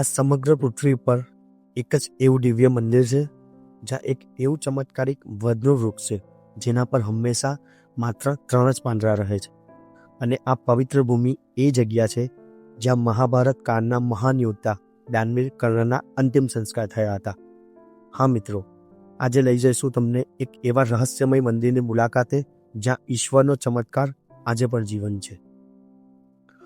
આ સમગ્ર પૃથ્વી પર એક જ એવું દિવ્ય મંદિર છે, જ્યાં એક એવું ચમત્કારિક વધનું વૃક્ષ છે, જેના પર હંમેશા માત્ર ત્રણ જ પાંદડા રહે છે. અને આ પવિત્ર ભૂમિ એ જગ્યા છે, જ્યાં મહાભારત કાળના મહાન યોદ્ધા દાનવીર કર્ણના અંતિમ સંસ્કાર થયા હતા. હા મિત્રો, આજે લઈ જઈશું તમને એક એવા રહસ્યમય મંદિરની મુલાકાતે, જ્યાં ઈશ્વરનો ચમત્કાર આજે પણ જીવન છે.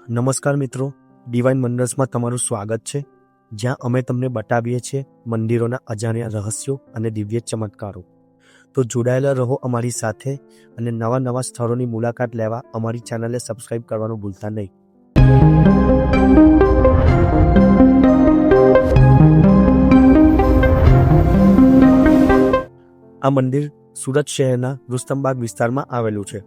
નમસ્કાર મિત્રો ડિવાઇન મંડર્સમાં તમારું સ્વાગત છે. જ્યાં અમે તમને બતાવીએ છીએ મંદિરોના અજાણ્યા રહસ્યો અને દિવ્ય ચમત્કારો. તો જોડાયેલા રહો અમારી સાથે અને નવા નવા સ્થળોની મુલાકાત લેવા અમારી ચેનલને સબસ્ક્રાઈબ કરવાનું ભૂલતા નહીં. આ મંદિર સુરત શહેરના રુસ્તમબાગ વિસ્તારમાં આવેલું છે.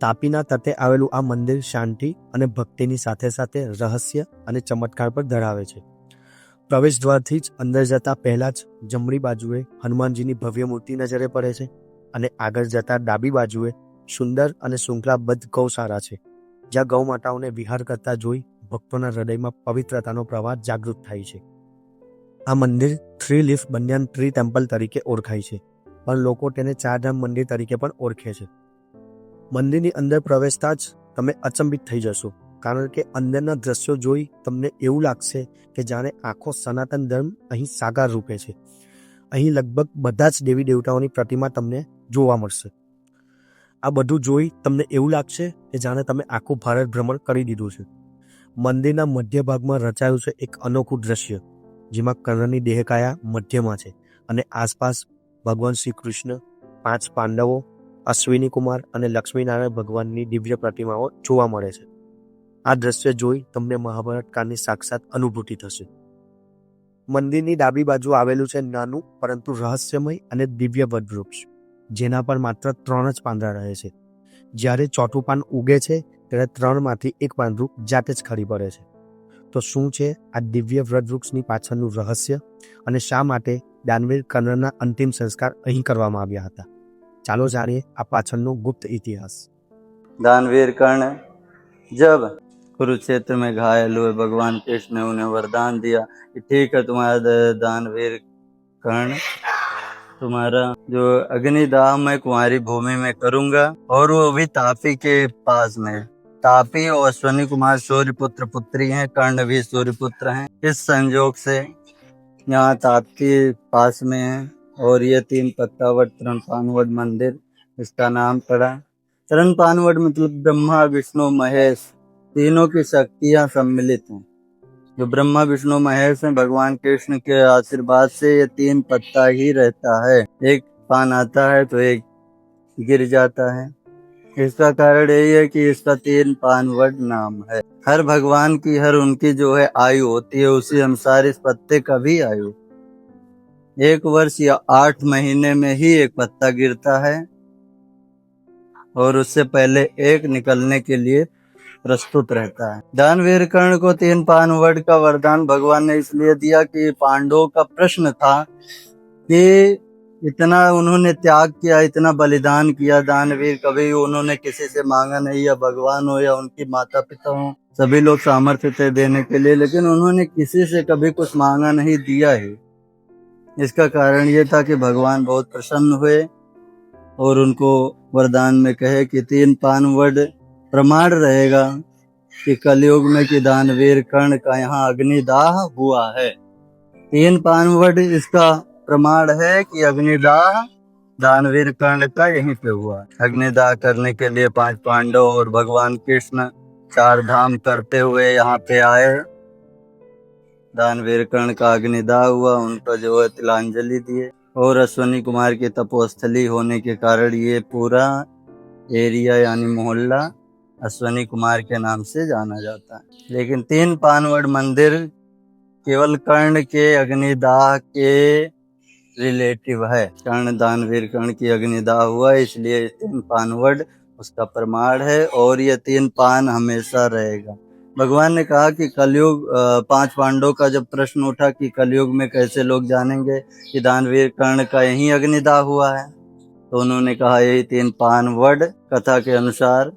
તાપીના તટે આવેલું આ મંદિર શાંતિ અને ભક્તિની સાથે સાથે રહસ્ય અને ચમત્કાર પર ધરાવે છે. પ્રવેશ દ્વારથી જ અંદર જતા પહેલા જ જમણી બાજુએ હનુમાનજીની ભવ્ય મૂર્તિ નજરે પડે છે અને આગળ જતા ડાબી બાજુએ સુંદર અને શૃંખલાબદ્ધ ગૌશાળા છે, જ્યાં ગૌ માતાઓને વિહાર કરતા જોઈ ભક્તોના હૃદયમાં પવિત્રતાનો પ્રવાહ જાગૃત થાય છે. આ મંદિર three leaf banyan tree temple તરીકે ઓળખાય છે, પણ લોકો તેને ચારધામ મંદિર તરીકે પણ ઓળખે છે. મંદિરની અંદર પ્રવેશતા જ તમે અચંબિત થઈ જશો. કારણ કે અંદરના દ્રશ્યો જોઈ તમને એવું લાગશે કે જાણે આખો સનાતન ધર્મ અહીં સાકાર રૂપે છે. અહીં લગભગ બધા જ દેવી દેવતાઓની પ્રતિમા તમને જોવા મળશે. આ બધું જોઈ તમને એવું લાગશે કે જાણે તમે આખું ભારત ભ્રમણ કરી દીધું છે. મંદિરના મધ્ય ભાગમાં રચાયું છે એક અનોખું દ્રશ્ય, જેમાં કર્ણની દેહકાયા મધ્યમાં છે અને આસપાસ ભગવાન શ્રી કૃષ્ણ પાંચ પાંડવો અશ્વિની કુમાર અને લક્ષ્મીનારાયણ ભગવાનની દિવ્ય પ્રતિમાઓ જોવા મળે છે. આ દ્રશ્ય જોઈ તમને મહાભારત કાળની સાક્ષાત અનુભૂતિ થશે. મંદિરની ડાબી બાજુ આવેલું છે નાનું, પરંતુ રહસ્યમય અને દિવ્ય વૃક્ષ જેના પર માત્ર ત્રણ જ પાંદડા રહે છે. જ્યારે ચોથું પાન ઉગે છે, ત્યારે ત્રણમાંથી એક પાંદડું જાતે જ ખરી પડે છે. તો શું છે આ દિવ્ય વૃક્ષની પાછળનું રહસ્ય? અને શા માટે દાનવીર કર્ણના અંતિમ સંસ્કાર અહીં કરવામાં આવ્યા હતા? ચાલો જાણીએ આ પાછળનો ગુપ્ત ઇતિહાસ. દાનવીર કર્ણ, જબ कुरुक्षेत्र में घायल हुए भगवान कृष्ण ने उन्हें वरदान दिया कि ठीक है, तुम्हारा दानवीर कर्ण, तुम्हारा जो अग्निदाह मैं कुमारी भूमि में करूँगा और वो भी तापी के पास में। तापी और अश्वनी कुमार सूर्य पुत्र पुत्री हैं, कर्ण भी सूर्य पुत्र हैं। इस संयोग से यहाँ तापी पास में है और ये तीन पत्तावट तृणपानवट मंदिर, इसका नाम पड़ा। चरण पानवट मतलब ब्रह्मा, विष्णु, महेश तीनों की शक्तियाँ सम्मिलित हैं। जो ब्रह्मा, विष्णु, महेश हैं, भगवान कृष्ण के आशीर्वाद से ये तीन पत्ता ही रहता है। एक पान आता है तो एक गिर जाता है। इसका कारण यही है कि इसका तीन पानवट नाम है। हर भगवान की, हर उनकी जो है आयु होती है, उसी अनुसार इस पत्ते का भी आयु। एक वर्ष या आठ महीने में ही एक पत्ता गिरता है और उससे पहले एक निकलने के लिए प्रस्तुत रहता है। दानवीर कर्ण को तीन पान वर्ड का वरदान भगवान ने इसलिए दिया कि पांडवों का प्रश्न था कि इतना उन्होंने त्याग किया, इतना बलिदान किया, दानवीर कभी उन्होंने किसी से मांगा नहीं, या भगवान हो या उनकी माता पिता हो। सभी लोग सामर्थ्य थे देने के लिए, लेकिन उन्होंने किसी से कभी कुछ मांगा नहीं, दिया ही। इसका कारण ये था कि भगवान बहुत प्रसन्न हुए और उनको वरदान में कहे कि तीन पान वर्ड प्रमाण रहेगा कि कलयुग में कि दानवीर कर्ण का यहाँ अग्निदाह हुआ है। तीन पान वर्ड इसका प्रमाण है कि अग्निदाह दानवीर कर्ण का यहीं पे हुआ। अग्निदाह करने के लिए पाँच पांडव और भगवान कृष्ण चार धाम करते हुए यहाँ पे आए। दानवीर कर्ण का अग्निदाह हुआ उनको जो है तिलांजलि दिए और अश्वनी कुमार की तपोस्थली होने के कारण ये पूरा एरिया यानी मोहल्ला अश्वनी कुमार के नाम से जाना जाता है। लेकिन तीन पानवड़ मंदिर केवल कर्ण के अग्निदाह के रिलेटिव है। कर्ण दानवीर कर्ण की अग्निदाह हुआ, इसलिए तीन पानवड़ उसका प्रमाण है और ये तीन पान हमेशा रहेगा। भगवान ने कहा कि कलयुग पाँच पांडवों का जब प्रश्न उठा कि कलयुग में कैसे लोग जानेंगे कि दानवीर कर्ण का यही अग्निदाह हुआ है तो उन्होंने कहा, यही तीन पान वर्ड कथा के अनुसार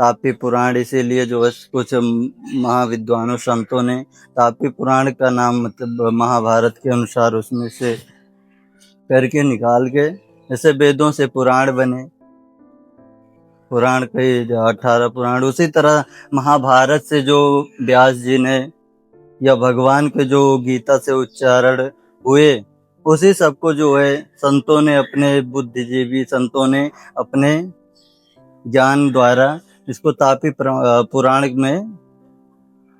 तापी पुराण इसीलिए जो है कुछ महाविद्वानों, संतों ने तापी पुराण का नाम मतलब महाभारत के अनुसार उसमें से करके निकाल के ऐसे वेदों से पुराण बने। पुराण कई अठारह पुराण, उसी तरह महाभारत से जो व्यास जी ने या भगवान के जो गीता से उच्चारण हुए, उसी सबको जो है संतों ने अपने बुद्धिजीवी संतों ने अपने ज्ञान द्वारा इसको तापी पुराण में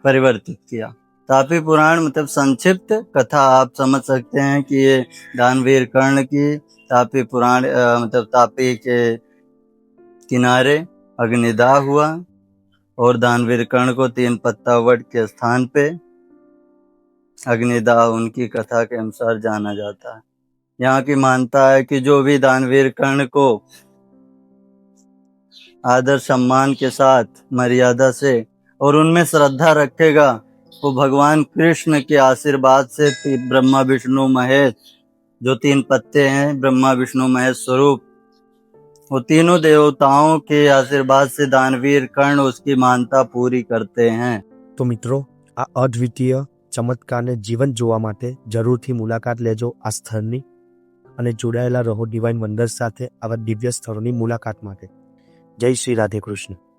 परिवर्तित किया। तापी पुराण मतलब संक्षिप्त कथा, आप समझ सकते हैं कि ये दानवीर कर्ण की तापी पुराण मतलब तापी के किनारे अग्निदाह हुआ और दानवीर कर्ण को तीन पत्ता वट के स्थान पे अग्निदाह उनकी कथा के अनुसार जाना जाता है। यहाँ की मानता है कि जो भी दानवीर कर्ण को आदर सम्मान के साथ मर्यादा से और उनमें श्रद्धा रखेगा वो भगवान कृष्ण के आशीर्वाद से ती- ब्रह्मा विष्णु महेश जो तीन पत्ते हैं ब्रह्मा विष्णु महेश स्वरूप वो तीनों देवताओं के आशीर्वाद से दानवीर कर्ण उसकी मानता पूरी करते हैं તો મિત્રો આ અદ્વિતીય ચમત્કારને જીવન જોવા માટે જરૂરથી મુલાકાત લેજો આ સ્થળની અને જોડાયેલા રહો ડિવાઇન વંડર્સ સાથે આવા દિવ્ય સ્થળોની મુલાકાત માટે જય શ્રી રાધે કૃષ્ણ.